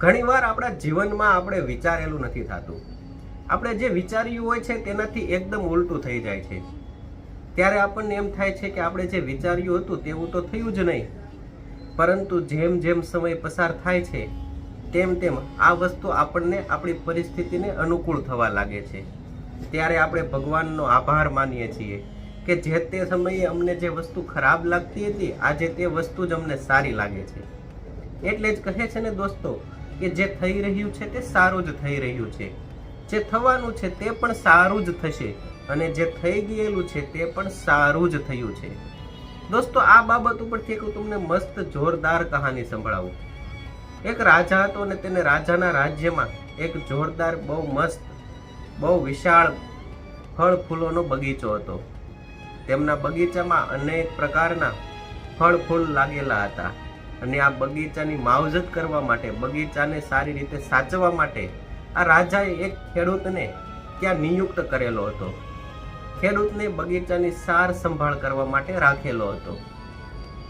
ઘણીવાર આપણા જીવનમાં આપણે વિચારેલું નથી થતું. આપણે જે વિચાર્યું હોય છે તેનાથી એકદમ ઉલટું થઈ જાય છે. ત્યારે આપણને એમ થાય છે કે આપણે જે વિચાર્યું હતું તેવું તો થયું જ નહીં. પરંતુ જેમ જેમ સમય પસાર થાય છે, તેમ તેમ આ વસ્તુ આપણને આપણી પરિસ્થિતિને અનુકૂળ થવા લાગે છે. ત્યારે આપણે ભગવાનનો આભાર માનીએ છીએ કે જે તે સમયે અમને જે વસ્તુ ખરાબ લાગતી હતી, આજે તે વસ્તુ જ અમને સારી લાગે છે. એટલે જ કહે છે ને દોસ્તો કે જે થઈ રહ્યું છે તે સારું જ થઈ રહ્યું છે. જે થવાનું છે તે પણ સારું જ થશે અને જે થઈ ગયેલું છે તે પણ સારું જ થયું છે. દોસ્તો, આ બાબત ઉપરથી એક તમને મસ્ત જોરદાર કહાની સંભળાવું. એક રાજા હતો અને તેને રાજાના રાજ્યમાં એક જોરદાર, બહુ મસ્ત, બહુ વિશાળ ફળ ફૂલોનો બગીચો હતો. તેમના બગીચામાં અનેક પ્રકારના ફળ ફૂલ લાગેલા હતા. અને આ બગીચાની માવજત કરવા માટે, બગીચાને સારી રીતે સાચવવા માટે આ રાજાએ એક ખેડૂતને ત્યાં નિયુક્ત કરેલો હતો. ખેડૂતને બગીચાની સાર સંભાળ કરવા માટે રાખેલો હતો.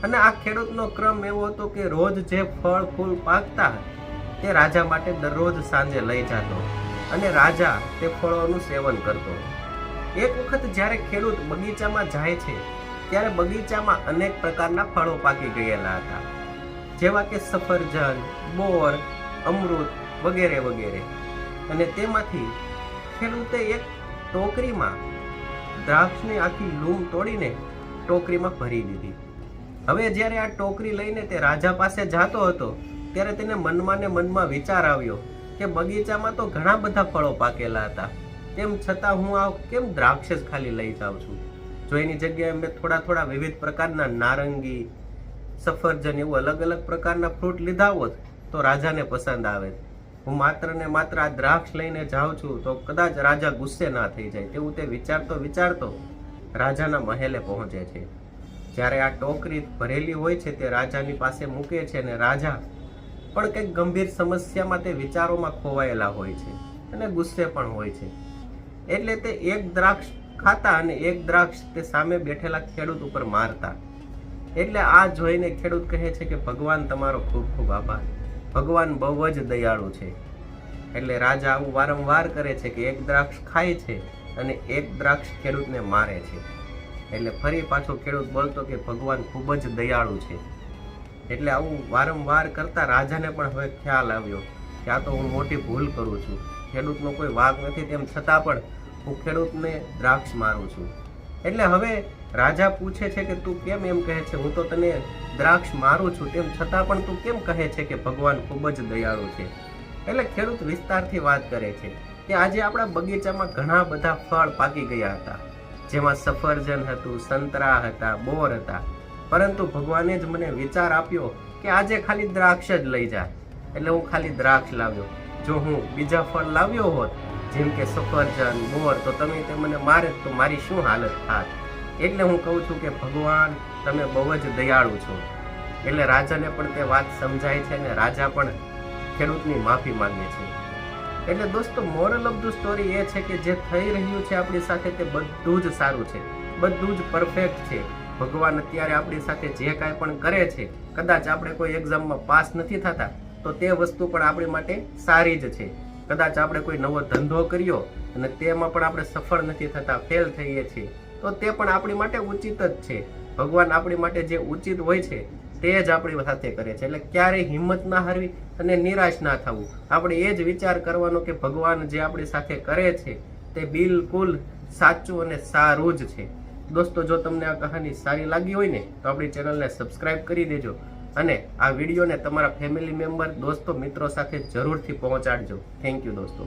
અને આ ખેડૂતનો ક્રમ એવો હતો કે રોજ જે ફળ, ફૂલ પાકતા તે રાજા માટે દરરોજ સાંજે લઈ જતો અને રાજા તે ફળોનું સેવન કરતો. એક વખત જ્યારે ખેડૂત બગીચામાં જાય છે, ત્યારે બગીચામાં અનેક પ્રકારના ફળો પાકી ગયેલા હતા. જેવા કે સફરજન, બોર, અમૃત વગેરે વગેરે. અને તેમાંથી ખેડૂતે એક ટોકરીમાં દ્રાક્ષની આખી લૂમ તોડીને ટોકરીમાં ભરી દીધી. હવે જ્યારે આ ટોકરી લઈને તે રાજા પાસે જતો હતો, ત્યારે તેને મનમાં ને મનમાં વિચાર આવ્યો કે બગીચામાં તો ઘણા બધા ફળો પાકેલા હતા. તેમ છતાં હું આ કેમ દ્રાક્ષ જ ખાલી લઈ જાઉં છું? જો એની જગ્યાએ મેં થોડા થોડા વિવિધ પ્રકારના નારંગી સફરજન એવું અલગ અલગ પ્રકારના ફ્રૂટ લીધા હોત તો રાજાને પસંદ આવે. હું માત્ર ને માત્ર આ દ્રાક્ષ લઈને જાઉં છું તો કદાચ રાજા ગુસ્સે ના થઈ જાય તેવું તે વિચારતો વિચારતો રાજાના મહેલે પહોંચે છે. જ્યારે આ ટોકરી ભરેલી હોય છે તે રાજાની પાસે મૂકે છે અને રાજા પણ કંઈક ગંભીર સમસ્યામાં તે વિચારોમાં ખોવાયેલા હોય છે અને ગુસ્સે પણ હોય છે. એટલે તે એક દ્રાક્ષ ખાતા અને એક દ્રાક્ષ તે સામે બેઠેલા ખેડૂત ઉપર મારતા. એટલે આ જોઈને ખેડૂત કહે છે કે ભગવાન તમારો ખૂબ ખૂબ આભાર. ભગવાન બહુ જ દયાળુ છે. એટલે રાજા આવું વારંવાર કરે છે કે એક દ્રાક્ષ ખાય છે અને એક દ્રાક્ષ ખેડૂતને મારે છે. એટલે ફરી પાછો ખેડૂત બોલતો કે ભગવાન ખૂબ જ દયાળુ છે. એટલે આવું વારંવાર કરતા રાજાને પણ હવે ખ્યાલ આવ્યો કે આ તો હું મોટી ભૂલ કરું છું. ખેડૂતનો કોઈ વાંક નથી, તેમ છતાં પણ હું ખેડૂતને દ્રાક્ષ મારું છું. એટલે હવે રાજા પૂછે છે કે તું કેમ એમ કહે છે? હું તો તને દ્રાક્ષ મારું છું, તેમ છતાં પણ તું કેમ કહે છે કે ભગવાન ખૂબ જ દયાળુ છે? એટલે ખેડૂત વિસ્તારથી વાત કરે છે કે આજે આપણા બગીચામાં ઘણા બધા ફળ પાકી ગયા હતા. જેમાં સફરજન હતું, સંતરા હતા, બોર હતા. પરંતુ ભગવાને જ મને વિચાર આપ્યો કે આજે ખાલી દ્રાક્ષ જ લઈ જા. એટલે હું ખાલી દ્રાક્ષ લાવ્યો. જો હું બીજા ફળ લાવ્યો હોત જેમ કે સફરજન, બોર, તો તમે તે મને મારે તો મારી શું હાલત થાત? એટલે હું કહું છું કે ભગવાન, તમે બહુ જ દયાળુ છો. એટલે રાજાને પણ તે વાત સમજાય છે અને રાજા પણ ખેડૂતની માફી માંગે છે. એટલે દોસ્તો મોરલ ઓફ ધ સ્ટોરી એ છે કે જે થઈ રહ્યું છે આપણી સાથે તે બધું જ સારું છે. બધું જ પરફેક્ટ છે. ભગવાન અત્યારે આપણી સાથે જે કાંઈ પણ કરે છે, કદાચ આપણે કોઈ એક્ઝામમાં પાસ નથી થતા, તો તે વસ્તુ પણ આપણી માટે સારી જ છે. કદાચ આપણે કોઈ નવો ધંધો કર્યો અને તેમાં પણ આપણે સફળ નથી થતા ફેલ થઈએ છીએ, તો તે પણ આપણી માટે ઉચિત જ છે. ભગવાન આપણી માટે જે ઉચિત હોય છે, તે જ આપણી સાથે કરે છે. એટલે ક્યારેય હિંમત ના હારવી અને નિરાશ ના થવું. આપણે એ જ વિચાર કરવાનો કે ભગવાન જે આપણી સાથે કરે છે, તે બિલકુલ સાચું અને સારું જ છે. દોસ્તો, જો તમને આ કહાની સારી લાગી હોય ને, તો આપણી ચેનલને સબસ્ક્રાઈબ કરી દેજો. અને આ વિડીયોને તમારા ફેમિલી મેમ્બર દોસ્તો મિત્રો સાથે જરૂરથી પહોંચાડજો. થેન્ક યુ દોસ્તો.